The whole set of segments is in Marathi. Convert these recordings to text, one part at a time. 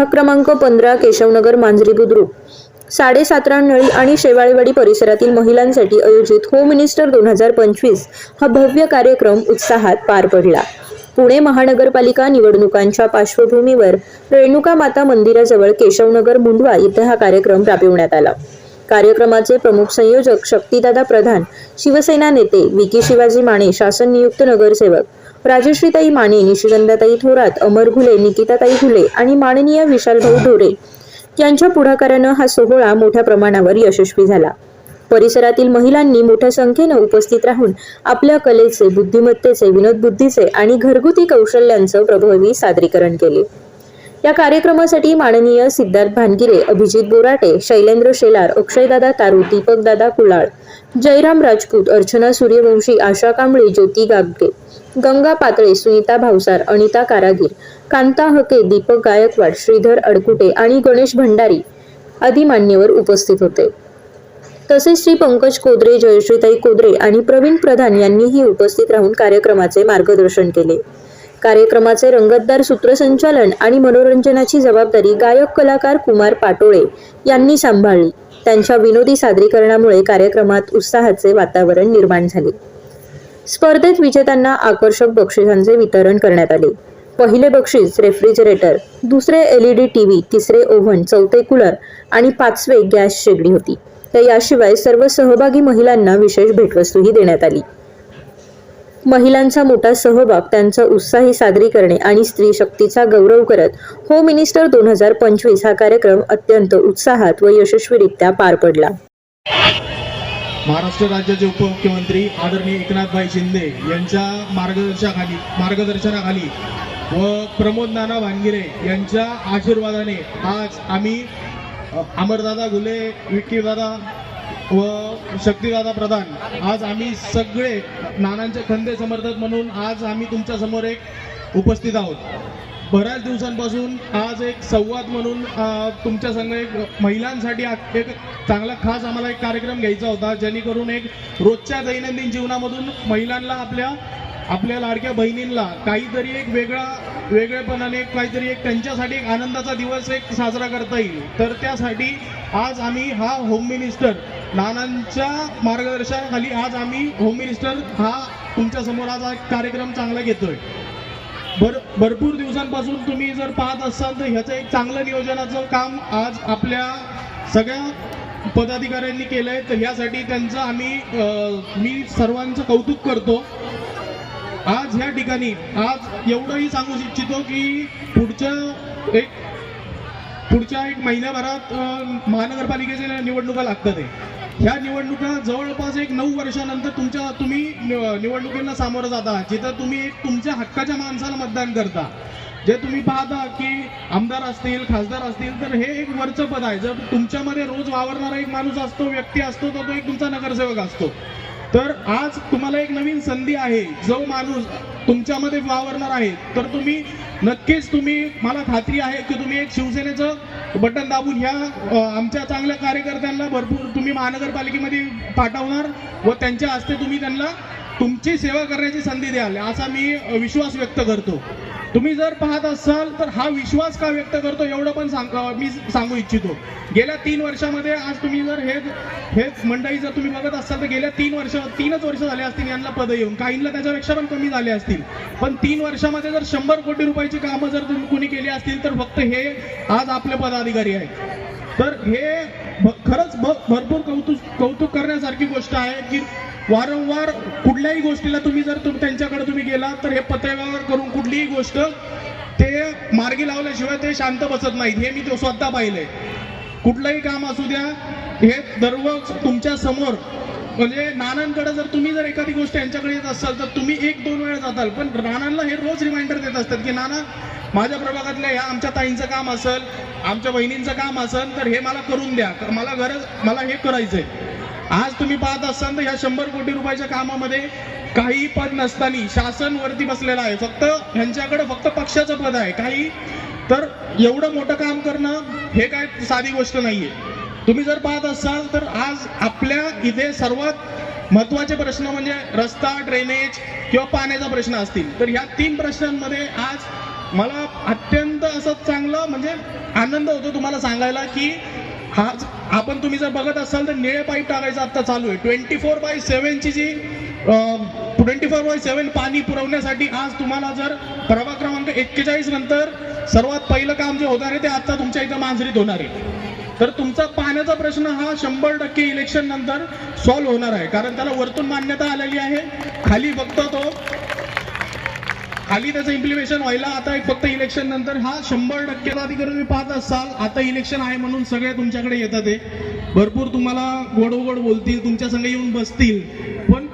विभाग क्रमांक पंधरा केशवनगर मांजरी बुद्रुक. साडेसातरा नळी आणि शेवाळेवाडी परिसरातील महिलांसाठी आयोजित होम मिनिस्टर दोन हजार पंचवीस हा भव्य कार्यक्रम उत्साहात पार पडला. पुणे महानगरपालिका निवडणुकांच्या पार्श्वभूमीवर रेणुका माता मंदिराजवळ केशवनगर मुंडवा इथे हा कार्यक्रम राबविण्यात आला. कार्यक्रमाचे प्रमुख संयोजक शक्तिदादा प्रधान शिवसेना नेते विकी शिवाजी माने शासन नियुक्त नगरसेवक राजश्रीताई माने निशिगंधाताई थोरात अमर घुले निकिताताई घुले आणि माननीय विशालभाऊ ढोरे यांच्या पुढाकारानं हा सोहळा मोठ्या प्रमाणावर यशस्वी झाला. परिसरातील महिलांनी मोठ्या संख्येनं उपस्थित राहून आपल्या कलेचे बुद्धिमत्तेचे विनोदबुद्धीचे आणि घरगुती कौशल्यांचं प्रभावी सादरीकरण केले. या कार्यक्रमासाठी माननीय सिद्धार्थ भानगिरे अभिजित बोराटे शैलेंद्र शेलार अक्षयदादा तारू दीपकदादा कुलाळ जयराम राजपूत अर्चना सूर्यवंशी आशा कांबळे ज्योती गागगे गंगा पातळे सुनीता भावसार अनिता कारागीर कांता हके दीपक गायकवाड श्रीधर अडकुटे आणि गणेश भंडारी आदी मान्यवर उपस्थित होते. तसेच श्री पंकज कोदरे जयश्रीताई कोदरे आणि प्रवीण प्रधान यांनीही उपस्थित राहून कार्यक्रमाचे मार्गदर्शन केले. कार्यक्रमाचे रंगतदार सूत्रसंचालन आणि मनोरंजनाची जबाबदारी गायक कलाकार कुमार पाटोळे यांनी सांभाळली. त्यांच्या विनोदी सादरीकरणामुळे कार्यक्रमात उत्साहाचे वातावरण निर्माण झाले. स्पर्धेत विजेत्यांना आकर्षक बक्षिसांचे वितरण करण्यात आले. पहिले बक्षीस रेफ्रिजरेटर दुसरे एलईडी टीव्ही तिसरे ओव्हन चौथे कूलर आणि पाचवे गॅस शेगडी होती. तर याशिवाय सर्व सहभागी महिलांना विशेष भेटवस्तूही देण्यात आली. महिलांचा मोठा सहभाग त्यांचं उत्साही सादरीकरणे आणि स्त्री शक्तीचा गौरव करत होम मिनिस्टर दोन हजार पंचवीस हा कार्यक्रम अत्यंत उत्साहात व यशस्वीरित्या पार पडला. महाराष्ट्र राज्याचे उपमुख्यमंत्री आदरणीय एकनाथभाई शिंदे यांच्या मार्गदर्शनाखाली मार्गदर्शनाखाली व प्रमोद नाना भानगिरे यांच्या आशीर्वादाने आज आम्ही अमरदादा घुले विक्कीदादा व शक्तिदादा प्रधान. आज आम्ही सगळे नानांचे खंदे समर्थक म्हणून आज आम्ही तुमच्यासमोर एक उपस्थित आहोत. बऱ्याच दिवसांपासून आज एक संवाद म्हणून तुमच्या संघ एक महिलांसाठी एक चांगला खास आम्हाला एक कार्यक्रम घ्यायचा होता जेणेकरून एक रोजच्या दैनंदिन जीवनामधून महिलांना आपल्या आपल्या लाडक्या बहिणींना काहीतरी एक वेगळा वेगळेपणाने काहीतरी एक त्यांच्यासाठी एक आनंदाचा दिवस एक साजरा करता येईल. तर त्यासाठी आज आम्ही हा होम मिनिस्टर नानांच्या मार्गदर्शनाखाली आज आम्ही होम मिनिस्टर हा तुमच्यासमोर आज कार्यक्रम चांगला घेतोय. भर भरपूर दिवसांपासून तुम्ही जर पाहत असाल तर ह्याचं एक चांगलं नियोजनाचं काम आज आपल्या सगळ्या पदाधिकाऱ्यांनी केलंय. तर ह्यासाठी त्यांचं आम्ही मी सर्वांचं कौतुक करतो. आज ह्या ठिकाणी आज एवढंही सांगू इच्छितो की पुढच्या एक पुढच्या एक महिन्याभरात महानगरपालिकेच्या निवडणुका लागतात आहे ह्या निवडणुका जवळपास एक नऊ वर्षानंतर तुमच्या तुम्ही निवडणुकींना सामोरं जाता जिथं तुम्ही एक तुमच्या हक्काच्या माणसाला मतदान करता. जे तुम्ही पाहता की आमदार असतील खासदार असतील तर हे एक वरचं पद आहे. जर तुमच्यामध्ये रोज वावरणारा एक माणूस असतो व्यक्ती असतो तर तो एक तुमचा नगरसेवक असतो. तर आज तुम्हाला एक नवीन संधी आहे. जो माणूस तुमच्यामध्ये वावरणार आहे तर तुम्ही नक्कीच तुम्ही मला खात्री आहे की तुम्ही एक शिवसेनेचं बटन दाबून ह्या आमच्या चांगल्या कार्यकर्त्यांना भरपूर तुम्ही महानगरपालिकेमध्ये पाठवणार व त्यांच्या हस्ते तुम्ही त्यांना तुमची सेवा करण्याची संधी द्याल असा मी विश्वास व्यक्त करतो. तुम्ही जर पाहत असाल तर हा विश्वास का व्यक्त करतो एवढं पण सांग मी सांगू इच्छितो. गेल्या तीन वर्षामध्ये आज तुम्ही जर हे हे मंडळी जर तुम्ही बघत असाल तर गेल्या तीन वर्ष तीनच वर्ष झाले असतील यांना पद येऊन. काहींना त्याच्यापेक्षा पण कमी झाले असतील. पण तीन वर्षामध्ये जर शंभर कोटी रुपयाची कामं जर तुम्ही कुणी केली असतील तर फक्त हे आज आपले पदाधिकारी आहेत. तर हे भ- खरंच भ- भरपूर कौतुक कौतुक करण्यासारखी गोष्ट आहे की वारंवार कुठल्याही गोष्टीला तुम्ही जर तुम त्यांच्याकडे तुम्ही गेला तर हे पत्रव्यवहार करून कुठलीही गोष्ट ते मार्गी लावल्याशिवाय ते शांत बसत नाहीत. हे मी तो स्वतः पाहिलंय. कुठलंही काम असू द्या हे दररोज तुमच्यासमोर म्हणजे नानांकडे जर तुम्ही जर एखादी गोष्ट यांच्याकडे येत असाल तर तुम्ही एक दोन वेळा जाताल. पण नानांना हे रोज रिमाइंडर देत असतात की नाना माझ्या प्रभागातल्या ह्या आमच्या ताईंचं काम असेल आमच्या बहिणींचं काम असेल तर हे मला करून द्या. मला गरज मला हे करायचंय. आज तुम्ही पाहत असाल तर ह्या शंभर कोटी रुपयाच्या कामामध्ये काही पद नसताना शासन वरती बसलेलं आहे. फक्त ह्यांच्याकडे फक्त पक्षाचं पद आहे. काही? तर एवढं मोठं काम करणं हे काय साधी गोष्ट नाहीये. तुम्ही जर पाहत असाल तर आज आपल्या इथे सर्वात महत्त्वाचे प्रश्न म्हणजे रस्ता ड्रेनेज किंवा पाण्याचा प्रश्न असतील. तर ह्या तीन प्रश्नांमध्ये आज मला अत्यंत असं चांगलं म्हणजे आनंद होतो तुम्हाला सांगायला की आज आपण तुम्ही जर बघत असाल तर निळे पाईप टाकायचं आता चालू आहे. ट्वेंटी फोर बाय सेवनची जी ट्वेंटी फोर बाय सेवन पाणी पुरवण्यासाठी आज तुम्हाला जर प्रभाग क्रमांक एक्केचाळीस नंतर सर्वात पहिलं काम जे होणार आहे ते आता तुमच्या इथं मांजरीत होणार आहे. तर तुमचा पाण्याचा प्रश्न हा शंभर टक्के इलेक्शन नंतर सॉल्व्ह होणार आहे. कारण त्याला वरतून मान्यता आलेली आहे. खाली फक्त तो खाली त्याचं इम्प्लिमेशन व्हायला आता एक फक्त इलेक्शन नंतर. हा शंभर टक्के अधिकारी तुम्ही पाहत असाल आता इलेक्शन आहे म्हणून सगळे तुमच्याकडे येतात ते भरपूर तुम्हाला गोड बोलतील तुमच्या संग येऊन बसतील. पण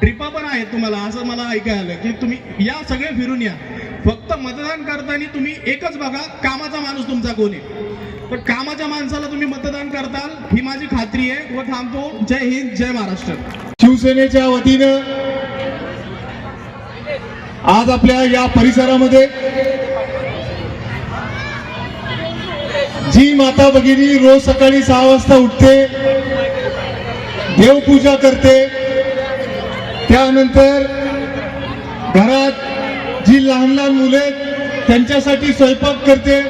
ट्रिपा पण आहेत तुम्हाला असं मला ऐकायला आलं की तुम्ही या सगळे फिरून या. फक्त मतदान करताना तुम्ही एकच बघा कामाचा माणूस तुमचा कोण आहे. तर कामाच्या माणसाला तुम्ही मतदान करताल ही माझी खात्री आहे. व थांबतो. जय हिंद जय महाराष्ट्र. शिवसेनेच्या वतीनं आज आपल्या या परिसरामध्ये जी माता भगिनी रोज सकाळी सहा वाजता उठते देवपूजा करते त्यानंतर घरात जी लहान लहान मुले आहेत, त्यांच्यासाठी स्वयंपाक करते.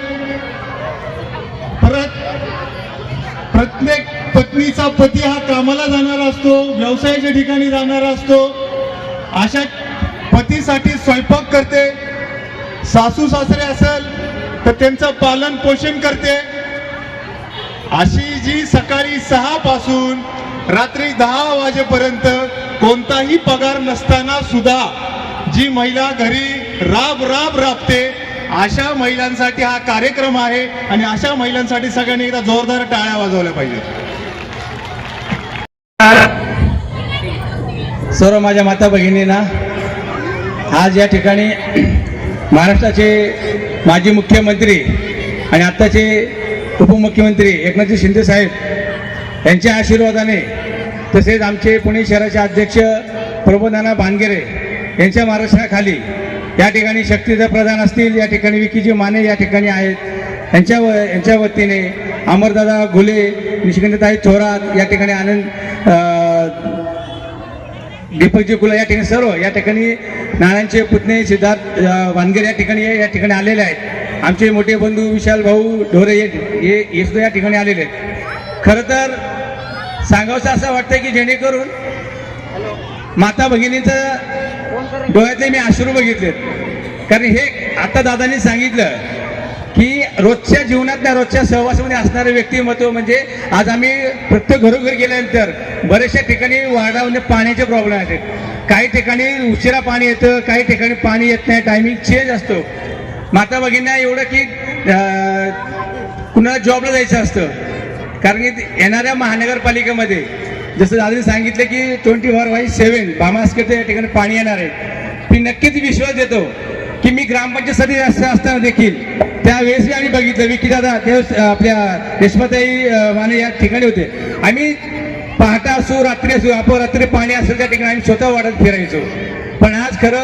परत प्रत्येक पत्नीचा पती हा कामाला जाणारा असतो व्यवसायाच्या ठिकाणी जाणारा असतो. अशा पतीसाठी स्वयंपाक करते सासू सासरे असेल तर त्यांचं पालन पोषण करते. अशी जी सकाळी सहा पासून रात्री दहा वाजेपर्यंत कोणताही पगार नसताना सुद्धा जी महिला घरी राब राब राबते अशा महिलांसाठी हा कार्यक्रम आहे आणि अशा महिलांसाठी सगळ्यांनी एकदा जोरदार टाळ्या वाजवल्या पाहिजेत. सर्व माझ्या माता भगिनींना आज या ठिकाणी महाराष्ट्राचे माजी मुख्यमंत्री आणि आत्ताचे उपमुख्यमंत्री एकनाथजी शिंदे साहेब यांच्या आशीर्वादाने तसेच आमचे पुणे शहराचे अध्यक्ष प्रबोधाना भानगेरे यांच्या महाराष्ट्राखाली या ठिकाणी शक्तीचा प्रधान असतील या ठिकाणी विकीजी माने या ठिकाणी आहेत. यांच्या व यांच्या वतीने अमरदादा घुले निशिकांतताई थोरात या ठिकाणी आनंद दीपकजी कुला या ठिकाणी सर्व या ठिकाणी नानांचे पुतणे सिद्धार्थ वानगर या ठिकाणी या ठिकाणी आलेले आहेत. आमचे मोठे बंधू विशाल भाऊ ढोरे हे सुद्धा या ठिकाणी आलेले आहेत. खरं तर सांगावंसं असं वाटतं की जेणेकरून माता भगिनीचं डोळ्यातले मी अश्रू बघितलेत. कारण हे आता दादांनी सांगितलं रोजच्या जीवनात ना रोजच्या सहवासामध्ये असणारे व्यक्तिमत्व म्हणजे आज आम्ही प्रत्येक घरोघरी गेल्यानंतर बऱ्याचशा ठिकाणी वार्डामध्ये पाण्याचे प्रॉब्लेम आहेत. काही ठिकाणी उशिरा पाणी येतं काही ठिकाणी पाणी येत नाही टायमिंग चेंज असतो. माता भगिनींना एवढं की कुणाला जॉबला जायचं असतं. कारण की येणाऱ्या महानगरपालिकेमध्ये जसं दादाने सांगितलं की ट्वेंटी फोर बाय सेवन भामास्कर या ठिकाणी पाणी येणार आहे. मी नक्कीच विश्वास देतो की मी ग्रामपंचायत सदस्य असताना देखील त्यावेळेस मी आम्ही बघितलं विकी दादा त्यावेळेस आपल्या रेश्माताई माने या ठिकाणी होते. आम्ही पहाटा असो रात्री असो अपरात्री पाणी असेल त्या ठिकाणी आम्ही स्वतः वाढत फिरायचो. पण आज खरं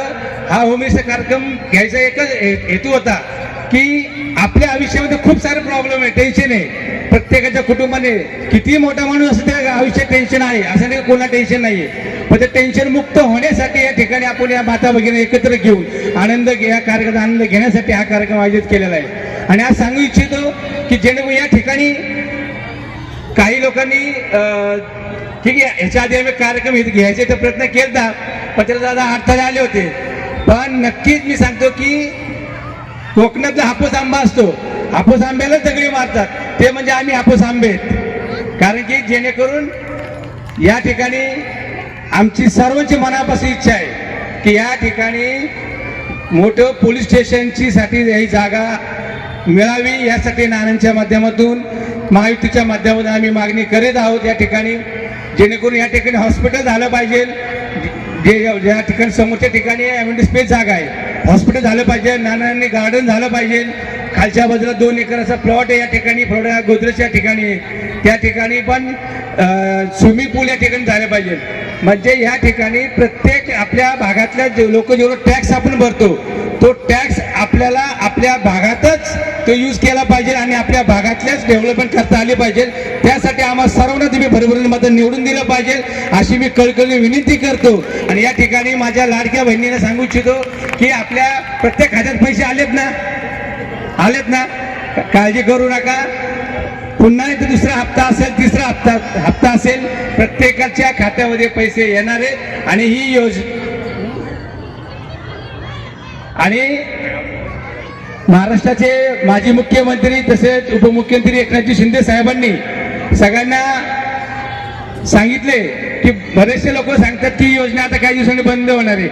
हा होमिस्टर कार्यक्रम घ्यायचा एकच हे- हेतू होता. की आपल्या आयुष्यामध्ये खूप सारे प्रॉब्लेम आहे टेन्शन आहे. प्रत्येकाच्या कुटुंबाने किती मोठा माणूस असं त्या आयुष्यात टेन्शन आहे. असं नाही कोणा टेन्शन नाही पण ते टेन्शन मुक्त होण्यासाठी या ठिकाणी आपण या माता भगिनी एकत्र घेऊन आनंद घे- या कार्यक्रमाचा आनंद घेण्यासाठी हा कार्यक्रम आयोजित केलेला आहे. आणि आज सांगू इच्छितो की जेणेकरून या ठिकाणी काही लोकांनी ठीक आहे ह्याच्या आधी आम्ही कार्यक्रम घ्यायचे तर प्रयत्न केला पण त्याला दादा अडथळे आले होते. पण नक्कीच मी सांगतो की कोकणातला हापूस आंबा असतो. हापूस आंब्याला दगडी मारतात. ते म्हणजे आम्ही हापूस आंबे. कारण की जेणेकरून या ठिकाणी आमची सर्वांची मनापासून इच्छा आहे की या ठिकाणी मोठं पोलीस स्टेशनची साठी ही जागा मिळावी. यासाठी नानांच्या माध्यमातून महायुतीच्या माध्यमातून आम्ही मागणी करीत आहोत या ठिकाणी. जेणेकरून या ठिकाणी हॉस्पिटल झालं पाहिजे. जे ज्या ठिकाणी समोरच्या ठिकाणी एम्युनिटी स्पेस जागा आहे. हॉस्पिटल झालं पाहिजे नानांनी गार्डन झालं पाहिजे खालच्या बाजूला दोन एकराचा प्लॉट आहे या ठिकाणी प्लॉट गोदरेजच्या ठिकाणी आहे. त्या ठिकाणी पण स्विमिंग पूल या ठिकाणी झाले पाहिजे म्हणजे या ठिकाणी प्रत्येक आपल्या भागातल्या जे लोक जेवढं टॅक्स आपण भरतो तो टॅक्स आपल्याला आपल्या भागातच तो यूज केला पाहिजे आणि आपल्या भागातल्याच डेव्हलपमेंट करता आली पाहिजे. त्यासाठी आम्हाला सर्वांना तुम्ही भरभरून मत निवडून दिलं पाहिजे. अशी मी कळकळी विनंती करतो. आणि या ठिकाणी माझ्या लाडक्या बहिणीला सांगू इच्छितो की आपल्या प्रत्येक खात्यात पैसे आलेत ना? आलेत ना? काळजी करू नका. पुन्हा एक दुसरा हप्ता असेल तिसरा हप्ता हप्ता असेल प्रत्येकाच्या खात्यामध्ये पैसे येणार आहेत आणि ही योजना आणि महाराष्ट्राचे माजी मुख्यमंत्री तसेच उपमुख्यमंत्री एकनाथजी शिंदे साहेबांनी सगळ्यांना सांगितले की बरेचसे लोक सांगतात की योजना आता काही दिवसांनी बंद होणार आहे.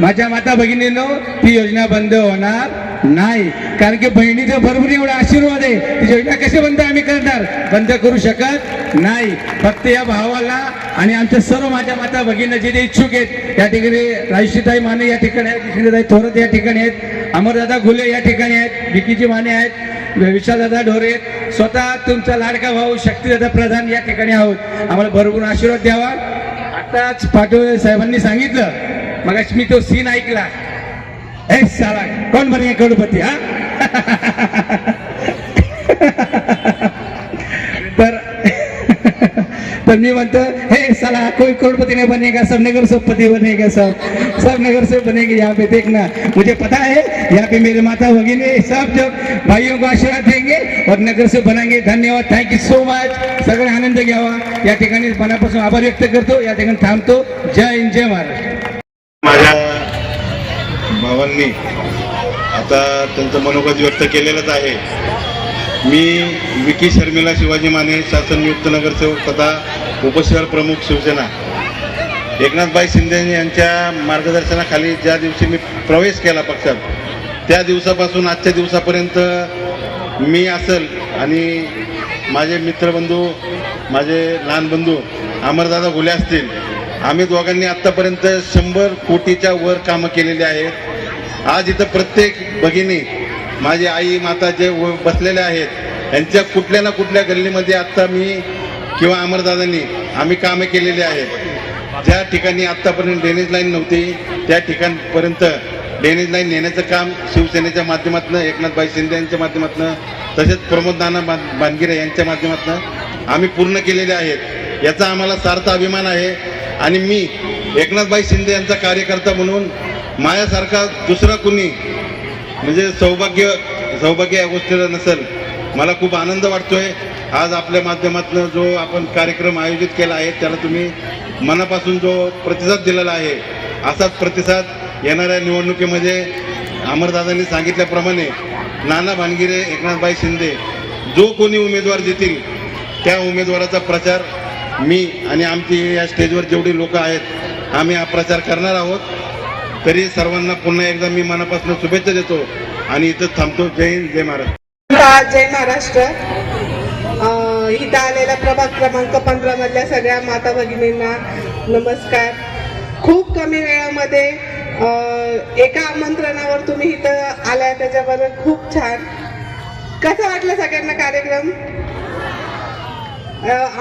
माझ्या माता भगिनीनं ती योजना बंद होणार नाही. कारण की बहिणीचं भरपूर एवढा आशीर्वाद आहे. ती योजना कशी बंद आम्ही करणार? बंद करू शकत नाही. फक्त या भावाला आणि आमच्या सर्व माझ्या माता भगिनी जे इच्छुक आहेत या ठिकाणी राजश्रीताई माने या ठिकाणी आहेत कृष्णताई थोरत या ठिकाणी आहेत अमरदादा घुले या ठिकाणी आहेत विकीजी माने आहेत विशालदादा ढोरे स्वतः तुमचा लाडका भाऊ शक्तीदादा प्रधान या ठिकाणी आहोत. आम्हाला भरपूर आशीर्वाद द्यावा. आताच पाटोळे साहेबांनी सांगितलं मग मी तो सीन ऐकला. ए साला कोण बने करोडपती हा? तर मी म्हणतो हे साला कोई करोड़पति नहीं बनेगा सब नगर सबपति बनेगा सब सब नगर से बनेंगे यहाँ पे देखना मुझे पता है यहाँ पे मेरे माता भगिनी सब जब भाइयों को आशीर्वाद देंगे और नगर से बनाएंगे धन्यवाद थँक यू सो मच सगळे आनंद घ्यावा. या ठिकाणी मनापासून आभार व्यक्त करतो. या ठिकाणी थांबतो. जय हिंद जय महाराष्ट्र. माझ्या भावांनी आता त्यांचं मनोगत व्यक्त केलेलंच आहे. मी विकी शर्मिला शिवाजी माने शासन नियुक्त नगरसेवक तथा उपशहर प्रमुख शिवसेना. एकनाथबाई शिंदे यांच्या मार्गदर्शनाखाली ज्या दिवशी मी प्रवेश केला पक्षात त्या दिवसापासून आजच्या दिवसापर्यंत मी असेल आणि माझे मित्रबंधू माझे लहान बंधू अमरदादा घुले असतील. आम्ही दोघांनी आत्तापर्यंत शंभर कोटीच्या वर कामं केलेली आहेत. आज इथं प्रत्येक भगिनी माझी आई माता जे व- बसलेले आहेत यांच्या कुठल्या ना कुठल्या गल्लीमध्ये आत्ता मी किंवा अमरदादांनी आम्ही कामे केलेली आहेत. ज्या ठिकाणी आत्तापर्यंत ड्रेनेज लाईन नव्हती त्या ठिकाणपर्यंत ड्रेनेज लाईन नेण्याचं काम शिवसेनेच्या माध्यमातून एकनाथभाई शिंदे यांच्या माध्यमातून तसेच प्रमोद नाना बानगिरे यांच्या माध्यमातून आम्ही पूर्ण केलेले आहेत. याचा आम्हाला सार्थ अभिमान आहे. आणि मी एकनाथभाई शिंदे यांचा कार्यकर्ता म्हणून माझ्यासारखा दुसरा कुणी म्हणजे सौभाग्य सौभाग्य या गोष्टीला नसेल. मला खूप आनंद वाटतोय. आज आपल्या माध्यमातून जो आपण कार्यक्रम आयोजित केला आहे त्याला तुम्ही मनापासून जो प्रतिसाद दिलेला आहे असाच प्रतिसाद येणाऱ्या निवडणुकीमध्ये अमरदादांनी सांगितल्याप्रमाणे नाना भानगिरे एकनाथबाई शिंदे जो कोणी उमेदवार देतील त्या उमेदवाराचा प्रचार मी आणि आमची या स्टेजवर जेवढी लोकं आहेत आम्ही हा प्रचार करणार आहोत. तरी सर्वांना पुन्हा एकदा मी मनापासून शुभेच्छा देतो आणि इथं थांबतो. जय हिंद जय महाराष्ट्र. जय महाराष्ट्र. इथं आलेला प्रभाग क्रमांक पंधरा मधल्या सगळ्या माता भगिनींना नमस्कार. खूप कमी वेळामध्ये एका आमंत्रणावर तुम्ही इथं आलाय त्याच्याबद्दल खूप छान. कसं वाटलं सगळ्यांना कार्यक्रम?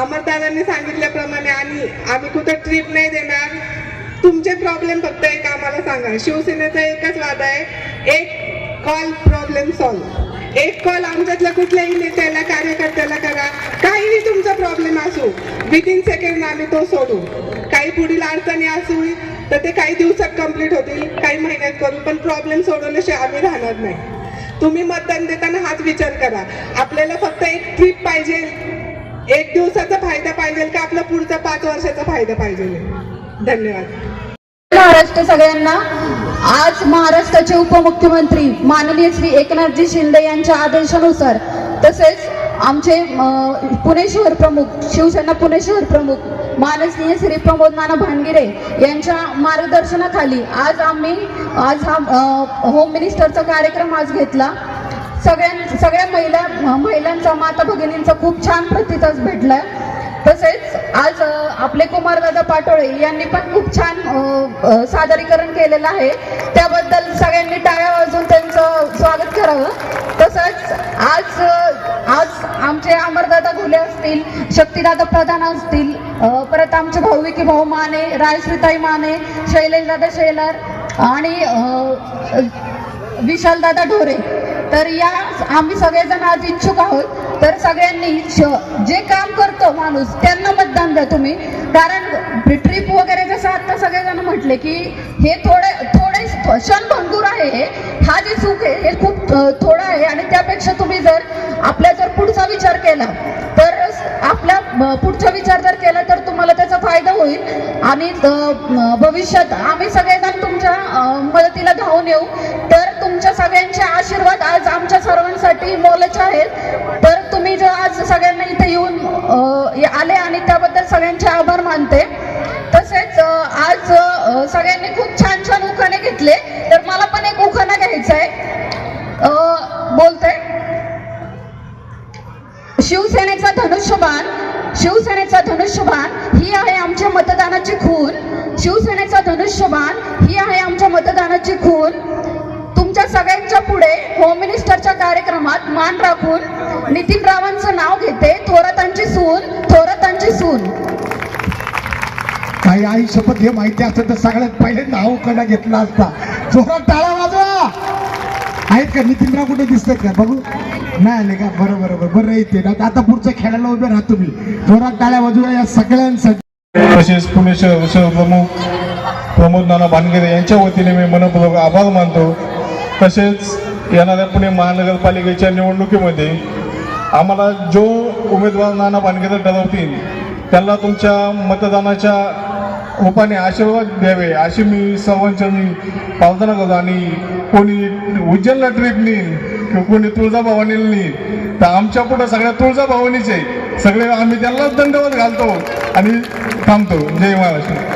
अमरदादांनी सांगितल्याप्रमाणे आणि आम्ही कुठं ट्रिप नाही देणार. तुमचे प्रॉब्लेम फक्त एक आम्हाला सांगा. शिवसेनेचा एकच वाद आहे. एक कॉल प्रॉब्लेम सॉल्व एक कॉल आमच्यातल्या कुठल्याही नेत्याला कार्यकर्त्याला करा. काहीही तुमचा प्रॉब्लेम असू विदिन सेकंड आम्ही तो सोडू. काही पुढील अडचणी असू तर ते काही दिवसात कंप्लीट होतील काही महिन्यात करू पण प्रॉब्लेम सोडवल्याशिवाय आम्ही राहणार नाही. तुम्ही मतदान देताना हाच विचार करा. आपल्याला फक्त एक ट्रिप पाहिजे. एक दिवसाचा फायदा पाहिजे का? आपला पुढचा पाच वर्षाचा फायदा पाहिजे. धन्यवाद. महाराष्ट्र सगळ्यांना. आज महाराष्ट्राचे उपमुख्यमंत्री माननीय श्री एकनाथजी शिंदे यांच्या आदेशानुसार तसेच आमचे पुणे शहर प्रमुख शिवसेना पुणे शहर प्रमुख माननीय श्री प्रमोद नाना भानगिरे यांच्या मार्गदर्शनाखाली आज आम्ही आज हा होम मिनिस्टरचा कार्यक्रम आज घेतला. सगळ्यां सगळ्या महिला महिलांचा माता भगिनींचा खूप छान प्रतिसाद आहे तसेच आज आपले कुमारदादा पाटोळे यांनी पण खूप छान सादरीकरण केलेलं आहे. त्याबद्दल सगळ्यांनी टाळ्या वाजून त्यांचं स्वागत करावं. तसंच आज आज आमचे अमरदादा घुले असतील शक्तीदादा प्रधान असतील परत आमचे भाऊ विकी भाऊ माने रायश्रीताई माने शैलेशदादा शेलार आणि विशालदादा ढोरे. तर या आम्ही सगळेजण आज इच्छुक आहोत. तर सगळ्यांनी जे काम करतो माणूस त्यांना मतदान द्या तुम्ही. कारण ट्रिप वगैरे जसं आता सगळेजण म्हटले की हे थोडे थोडे क्षणभंगूर आहे हा. जे चूक आहे हे खूप थोडं आहे. आणि त्यापेक्षा तुम्ही जर आपल्या जर पुढचा विचार केला तर आपला पुढचा विचार जर केला तर तुम्हाला त्याचा फायदा होईल. आणि भविष्यात आम्ही सगळेजण तुमच्या मदतीला धावून येऊ. तर तुमच्या सगळ्यांचे आशीर्वाद आज आमच्या सर्वांसाठी मोलाचे आहेत. तर आज सगळ्यांना इथे येऊन आले आणि त्याबद्दल सगळ्यांचे आभार मानते. तसेच आज सगळ्यांनी खूप छान छान उखाणे घेतले. तर मला पण एक उखाणा घ्यायचा आहे. बोलते. शिवसेनेचा धनुष्यबाण शिवसेनेचा धनुष्यबाण ही आहे आमच्या मतदानाची खून. शिवसेनेचा धनुष्यबाण ही आहे आमच्या मतदानाची खून. तुमच्या सगळ्यांच्या पुढे होम मिनिस्टरच्या कार्यक्रमात मान राखून नितीन रावांचं नाव घेते. थोरातांची सून थोरातांची सून. काही आई शपथ हे माहिती असतं तर सगळ्यात पहिले नाव कडा घेतला असता. जोरात टाळा वाजवा. आहेत का? नितीनराव कुठे दिसतात का? बघू. नाही आले का? बरं बरं बरं. बरं येते ना आता पुढच्या खेळायला उभे राहा तुम्ही. जोरात टाळ्या वाजवा या सगळ्यांसाठी. तसेच पुणे शहर शहर प्रमुख प्रमोद नाना भानगरे यांच्या वतीने मी मनपूर्वक आभार मानतो. तसेच येणाऱ्या पुणे महानगरपालिकेच्या निवडणुकीमध्ये आम्हाला जो उमेदवार नाना भानगरे ठरवतील त्यांना तुमच्या मतदानाच्या रूपाने आशीर्वाद द्यावे अशी मी सर्वांच्या मी प्रार्थना करतो. आणि कोणी उज्जैनला ट्रीप नेईल किंवा कोणी तुळजाभवानीला नेईल तर आमच्या पुढे सगळ्या तुळजाभवानीचे सगळे आम्ही त्यांनाच दंडवत घालतो आणि थांबतो. जय महाराष्ट्र.